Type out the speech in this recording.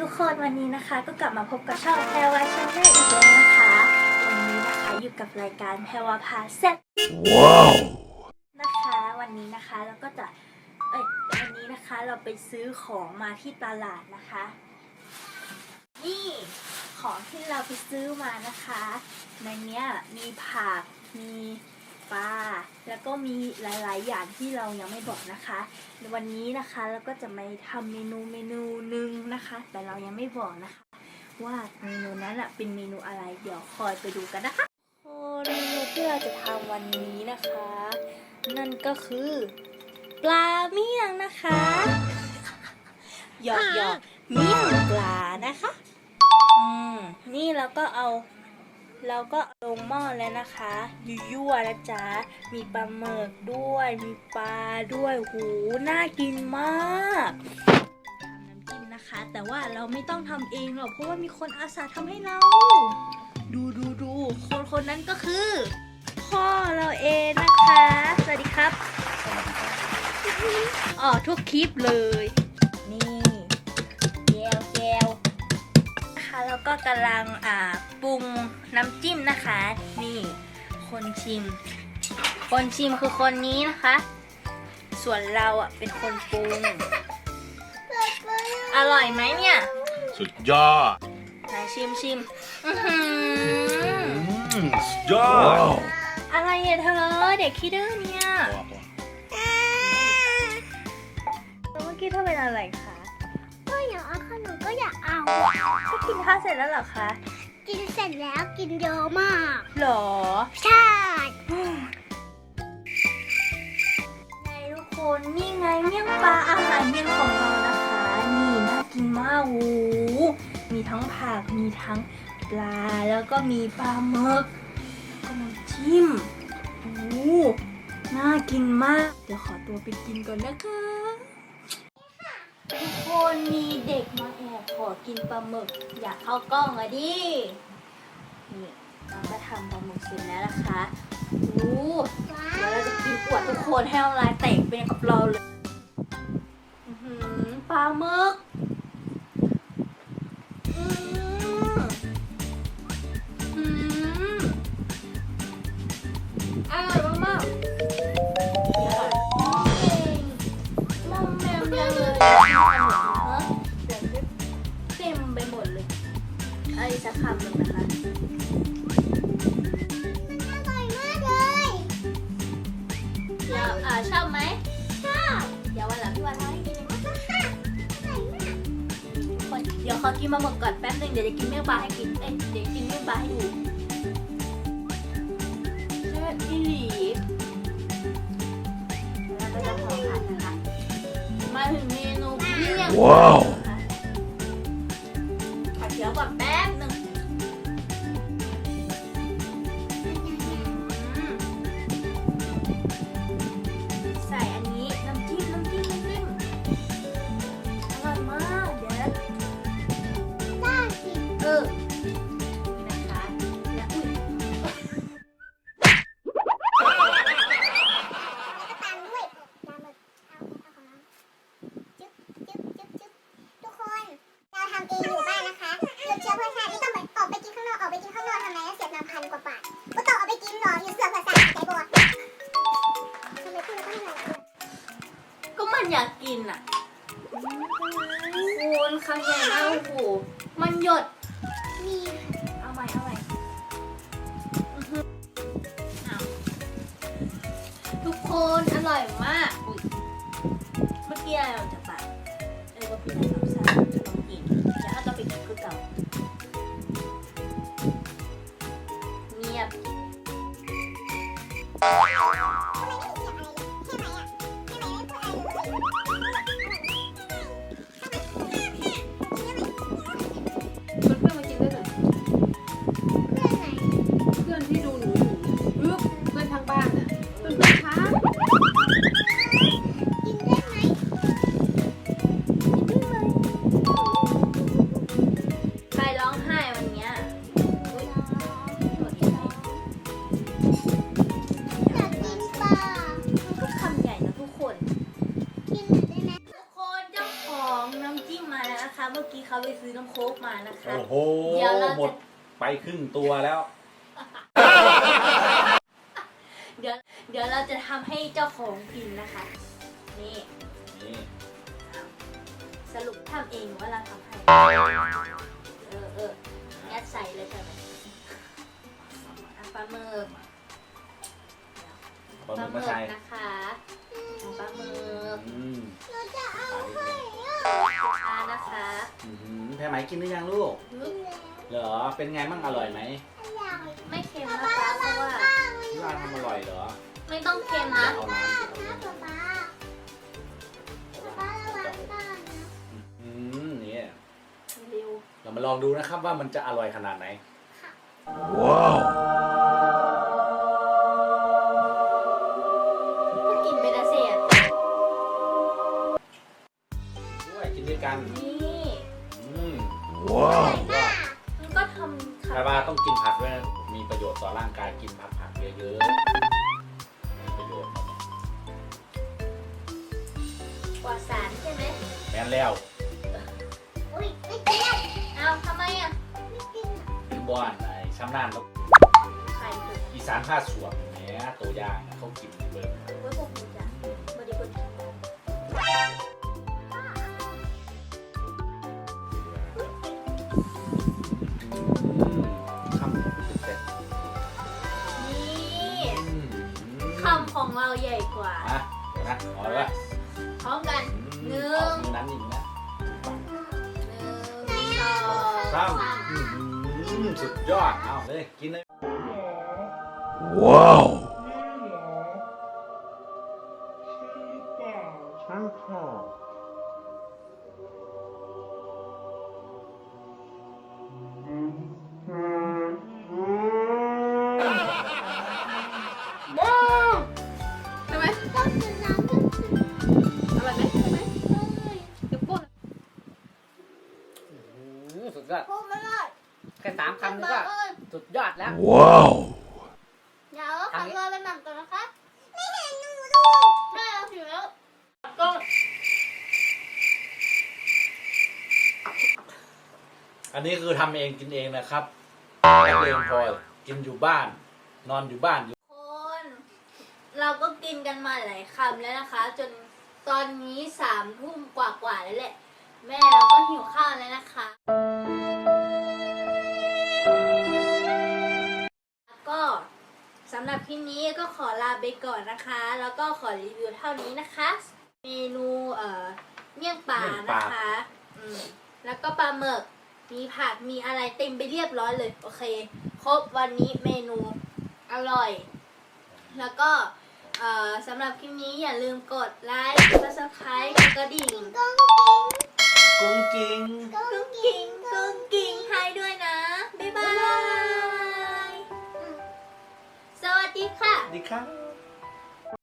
ทุกคนวันนี้นะคะ ก็กลับมาพบกับช่องแพรวาชาแนลอีกแล้วนะคะ วันนี้นะคะอยู่กับรายการแพรวาพาแซ่บ Wow! นะคะ วันนี้นะคะเราก็จะเอ้ยวันนี้นะคะเราไปซื้อของมาที่ตลาดนะคะ นี่ของที่เราไปซื้อมานะคะ ในเนี้ยมีผักมี ปลา แล้วก็มีหลาย ๆ อย่างที่เรายังไม่บอกนะคะในวันนี้นะคะเราก็จะมาทำเมนูเมนูหนึ่งนะคะ แต่เรายังไม่บอกนะคะ ว่าเมนูนั้นอะเป็นเมนูอะไรเดี๋ยวคอยไปดูกันนะคะโอ้เมนูที่เราจะทำวันนี้นะคะ นั่นก็คือ ปลาเมี่ยงนะคะหยอกหยอกเมี่ยงปลานะคะ อืมนี่เราก็เอา เราก็ลงหม้อแล้วนะคะยั่วๆนะจ๊ะมีปลาหมึกด้วย มีปลาด้วยหูน่ากินมากทำน้ำจิ้มนะคะ แต่ว่าเราไม่ต้องทำเองหรอกเพราะว่ามีคนอาสาทำให้เรา ดูดูดูคนคนนั้นก็คือ พ่อเราเองนะคะ สวัสดีครับอ๋อทุกคลิปเลย ก็กำลังอ่าปรุงน้ำจิ้มนะคะ นี่คนชิม คนชิมคือคนนี้นะคะ ส่วนเราอะเป็นคนปรุง อร่อยไหมเนี่ยสุดยอดไหนชิมชิมอื้อหืออืมสุดยอด Wow! อะไรอะเธอเด็กคิดดื้อเนี่ยแล้วเมื่อกี้เธอเป็นอะไรคะ ก็อยากเอา ก็กินข้าวเสร็จแล้วเหรอคะกินเสร็จแล้วกินเยอะมาก หรอ ใช่ไงทุกคนนี่ไงเมี่ยงปลาอาหารเย็นของเรานะคะ นี่น่ากินมากโอ้โหมีทั้งผักมีทั้งปลาแล้วก็มีปลาหมึกแล้วก็น้ำจิ้มโอ้โหน่ากินมาก เดี๋ยวขอตัวไปกินก่อนนะคะ ทุกคนมีเด็กมาแอบขอกินปลาหมึก อยากเข้ากล้องอะดินี่เราก็ทำปลาหมึกเสร็จแล้วนะคะโอ้โหว้าเดี๋ยวเราจะกินอวดทุกคนให้น้ำลายแตกเป็นกับเราเลยปลาหมึก กินมาหมดก่อนแป๊บนึงเดี๋ยวจะกินเมี่ยงปลาให้กิน เอ้ยเดี๋ยวกินเมี่ยงปลาให้ดูแซ่บอีหลีแล้วก็จะขอผัดนะคะ มาถึงเมนูเมี่ยงว้าว อยากกินอะคุณคำใหญ่มากโอ้โหมันหยด มีเอาใหม่เอาใหม่ทุกคนอร่อยมาก ทุกคนเจ้าของน้ำจิ้มมาแล้วนะคะ เมื่อกี้เขาไปซื้อซื้อน้ำโค้กมานะคะ โอ้โห เดี๋ยวเราจะ หมดไปครึ่งตัวแล้ว เดี๋ยวเดี๋ยวเราจะทำให้เจ้าของกินนะคะ นี่นี่สรุปทำเองหรือว่าเราทำให้ เออเออยัดใส่เลยใช่ไหมอะปลาหมึกปลาหมึกมาใส่นะคะปลาหมึก อืมหนูจะเอาให้อะทานนะคะอื้อหือแพรไหมกินหรือยังลูกฮึบเหรอ เป็นไงมั่งอร่อยไหมอร่อยไม่เค็มป๊านะป๊าคะเพระวัราะงว่าบ้างเลยที่ร้านทำอร่อยเหรอไม่ต้องเค็มนะ เอาน้ำนะเอาป๊าน้ำป๊าป๊าระวังบ้างนะอืมนี่เร็วเรามาลองดูนะครับว่ามันจะอร่อยขนาดไหนก็ แต่ค่ะว่าต้องกินผักด้วยนะมีประโยชน์ต่อร่างกายกินผักผักเยอะๆมีประโยชน์กว่าสารใช่ไหมแม่นแล้วอุ้ยไม่กินเอาทำไมอะไม่กินคือบ้านไอ้ช้ำนานแล้วไข่ถูกอีสานผ้าสวมแหมตัวอย่างนะเขากินเบิ่งไว้พวกหนูจ้ะบริคน เดี๋ยวนะเอาเลยพร้อมกันหนึ่งเอามือนั้นอีกนะหนึ่งสองสามสามอื้อหือสุดยอด เอาเลยกินเลยใดยอดแล้วเดี๋ยวขอตัวไปหม่ำก่อนนะคะไม่เห็นหนูดูแม่เราหิวแล้วก็อันนี้คือทำเองกินเองนะครับนักเรียนพอกินอยู่บ้าน นอนอยู่บ้านอยู่คน เราก็กินกันมาหลายคำแล้วนะคะ จนตอนนี้สามทุ่มกว่าๆแล้วแหละ แม่เราก็หิวข้าวแล้วนะคะ สำหรับคลิปนี้ก็ขอลาไปก่อนนะคะ แล้วก็ขอรีวิวเท่านี้นะคะ เมนูเอ่อเมี่ยงปลาเมี่ยงปนะลาคะอืมแล้วก็ปลาหมึกมีผักมีอะไรเต็มไปเรียบร้อยเลย โอเค ครบวันนี้เมนูอร่อย แล้วก็เอ่อสำหรับคลิปนี้อย่าลืมกดไลค์กด subscribe กดกระดิ่งก้องกุ้งกิ้งกิ้งก้องกุ้งกิ่งกุ้งกิ่งให้ด้วยนะ บ๊าย